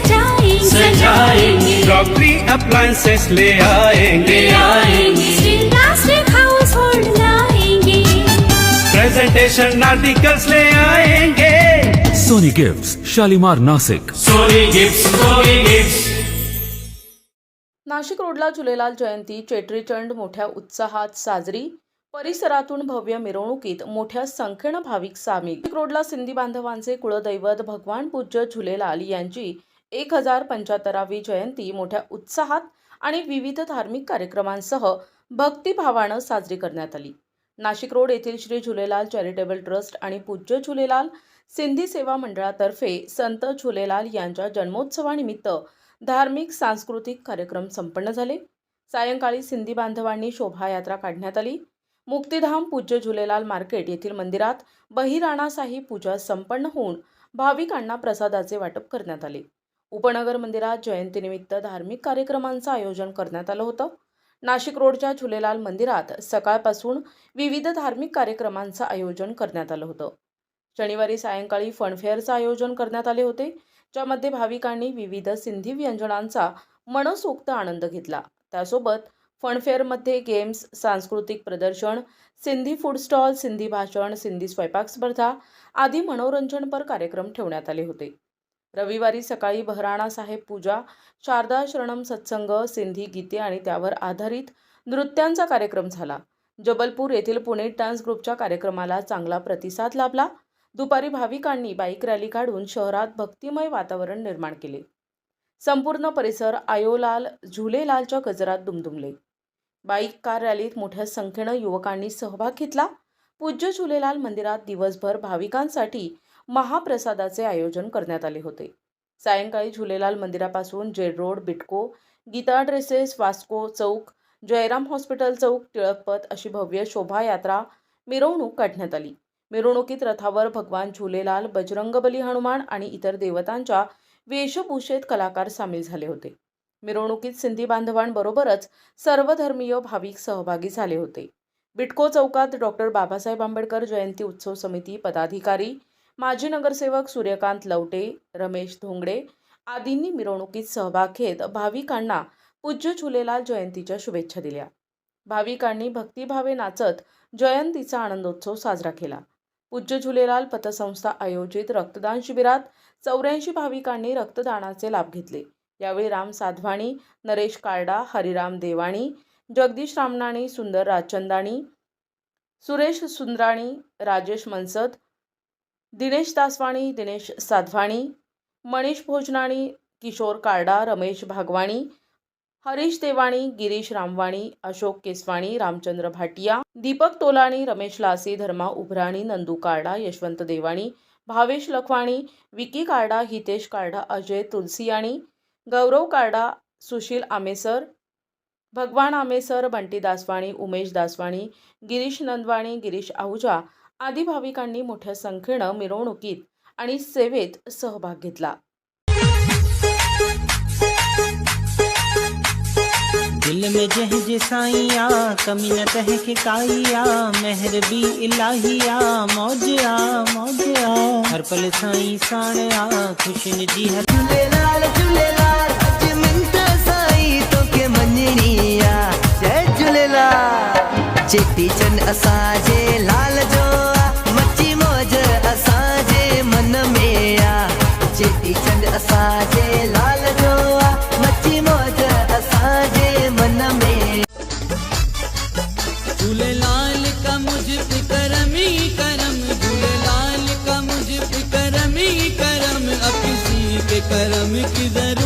सजाएंगे। सजाएंगे। Crockery appliances ले आएंगे। ले आएंगे। प्लास्टिक हाउस होल्ड लाएंगे। प्रेजेंटेशन आर्टिकल्स ले आएंगे। Sony gifts Shalimar Nasik Sony gift Sony gift Nashik रोडला झुलेलाल जयंती चेट्रीचंड मोठ्या उत्साहात साजरी. परिसरातून भव्य मिरवणुकीत मोठ्या संख्येनं भाविक सामील. नाशिक रोडला सिंधी बांधवांचे कुळदैवत भगवान पूज्य झुलेलाल यांची एक हजार पंच्याहत्तरावी जयंती मोठ्या उत्साहात आणि विविध धार्मिक कार्यक्रमांसह भक्तिभावानं साजरी करण्यात आली. नाशिक रोड येथील श्री झुलेलाल चॅरिटेबल ट्रस्ट आणि पूज्य झुलेलाल सिंधी सेवा मंडळातर्फे संत झुलेलाल यांच्या जन्मोत्सवानिमित्त धार्मिक सांस्कृतिक कार्यक्रम संपन्न झाले. सायंकाळी सिंधी बांधवांनी शोभायात्रा काढण्यात आली. मुक्तिधाम पूज्य झुलेलाल मार्केट येथील मंदिरात बहिराणासाही पूजा संपन्न होऊन भाविकांना प्रसादाचे वाटप करण्यात आले. उपनगर मंदिरात जयंतीनिमित्त धार्मिक कार्यक्रमांचं आयोजन करण्यात आलं होतं. नाशिक रोडच्या झुलेलाल मंदिरात सकाळपासून विविध धार्मिक कार्यक्रमांचं आयोजन करण्यात आलं होतं. शनिवारी सायंकाळी फनफेअरचं आयोजन करण्यात आले होते ज्यामध्ये भाविकांनी विविध सिंधी व्यंजनांचा मनसोक्त आनंद घेतला. त्यासोबत फनफेअरमध्ये गेम्स सांस्कृतिक प्रदर्शन सिंधी फूड स्टॉल सिंधी भाषण सिंधी स्वयंपाक स्पर्धा आदी मनोरंजनपर कार्यक्रम ठेवण्यात आले होते. रविवारी सकाळी बहराणा साहेब पूजा शारदा शरणम सत्संग सिंधी गीते आणि त्यावर आधारित नृत्यांचा कार्यक्रम झाला. जबलपूर येथील पुणे डान्स ग्रुपच्या कार्यक्रमाला चांगला प्रतिसाद लाभला. दुपारी भाविकांनी बाईक रॅली काढून शहरात भक्तिमय वातावरण निर्माण केले. संपूर्ण परिसर आयोलाल झुलेलालच्या गजरात दुमदुमले. बाईक कार रॅलीत मोठ्या संख्येनं युवकांनी सहभाग घेतला. पूज्य झुलेलाल मंदिरात दिवसभर भाविकांसाठी महाप्रसादाचे आयोजन करण्यात आले होते. सायंकाळी झुलेलाल मंदिरापासून Z road Bytco Geeta dresses Vasco चौक जयराम हॉस्पिटल चौक टिळकपथ अशी भव्य शोभायात्रा मिरवणूक काढण्यात आली. मिरवणुकीत रथावर भगवान झुलेलाल बजरंगबली हनुमान आणि इतर देवतांच्या वेशभूषेत कलाकार सामील झाले होते. मिरवणुकीत सिंधी बांधवांबरोबरच सर्वधर्मीय भाविक सहभागी झाले होते. बिटको चौकात डॉक्टर बाबासाहेब आंबेडकर जयंती उत्सव समिती पदाधिकारी माजी नगरसेवक सूर्यकांत लवटे रमेश धोंगडे आदींनी मिरवणुकीत सहभाग घेत भाविकांना पूज्य झुलेलाल जयंतीच्या शुभेच्छा दिल्या. भाविकांनी भक्तिभावे नाचत जयंतीचा आनंदोत्सव साजरा केला. पूज्य झुलेलाल पतसंस्था आयोजित रक्तदान शिबिरात चौऱ्याऐंशी भाविकांनी रक्तदानाचे लाभ घेतले. यावेळी राम साधवाणी नरेश काळडा हरिराम देवाणी जगदीश रामनाणी सुंदर राजचंदाणी सुरेश सुंदराणी राजेश मनसद दिनेश दासवाणी दिनेश साधवाणी मनीष भोजनाणी किशोर कार्डा रमेश भागवाणी हरीश देवाणी गिरीश रामवाणी अशोक केसवाणी रामचंद्र भाटिया दीपक तोलाणी रमेश लासी धर्मा उभराणी नंदू कार्डा यशवंत देवाणी भावेश लखवाणी विकी कार्डा हितेश कार्डा अजय तुलसियाणी गौरव कार्डा सुशील आमेसर भगवान आमेसर बंटी दासवाणी उमेश दासवाणी गिरीश नंदवाणी गिरीश आहुजा आदी भाविकांनी मोठ्या संख्येनं मिरवणुकीत आणि सेवेत सहभाग घेतला. दिल में जह जे साईया कमी न तह के काईया मेहर बी इलाहिया मौज आ मौज आ हर पल साईं साण आ खुशन जी हर झूलेलाल झूलेलाल अॼु मिंट साईं तोखे मञणी आ जय झूलेलाल। चेटी चंड असांजे किसी के करम